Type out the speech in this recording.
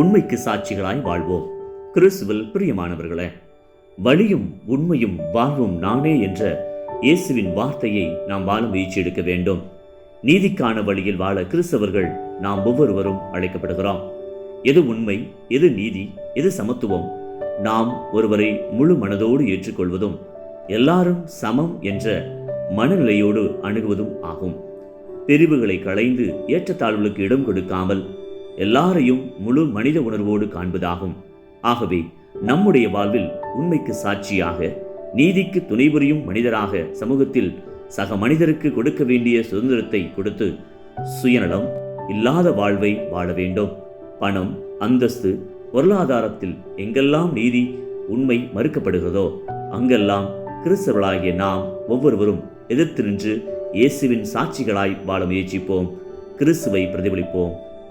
உண்மைக்கு சாட்சிகளாய் வாழ்வோம். கிறிஸ்துவில் பிரியமானவர்களே வழியும் உண்மையும் வாழ்வும் நானே என்ற இயேசுவின் வார்த்தையை நாம் வாழ முயற்சி எடுக்க வேண்டும். நீதிக்கான வழியில் வாழ கிறிஸ்தவர்கள் நாம் ஒவ்வொருவரும் அழைக்கப்படுகிறோம். எது உண்மை எது நீதி எது சமத்துவம் நாம் ஒருவரை முழு மனதோடு ஏற்றுக்கொள்வதும் எல்லாரும் சமம் என்ற மனநிலையோடு அணுகுவதும் ஆகும். பிரிவுகளை களைந்து ஏற்றத்தாழ்வுகளுக்கு இடம் கொடுக்காமல் எல்லாரையும் முழு மனித உணர்வோடு காண்பதாகும். ஆகவே நம்முடைய வாழ்வில் உண்மைக்கு சாட்சியாக நீதிக்கு துணை புரியும் மனிதராக சமூகத்தில் சக மனிதருக்கு கொடுக்க வேண்டிய சுதந்திரத்தை கொடுத்து சுயநலம் இல்லாத வாழ்வை வாழ வேண்டும். பணம் அந்தஸ்து பொருளாதாரத்தில் எங்கெல்லாம் நீதி உண்மை மறுக்கப்படுகிறதோ அங்கெல்லாம் கிறிஸ்தவர்களாகிய நாம் ஒவ்வொருவரும் எதிர்த்து நின்று இயேசுவின் சாட்சிகளாய் வாழ முயற்சிப்போம் கிறிஸ்துவை பிரதிபலிப்போம்.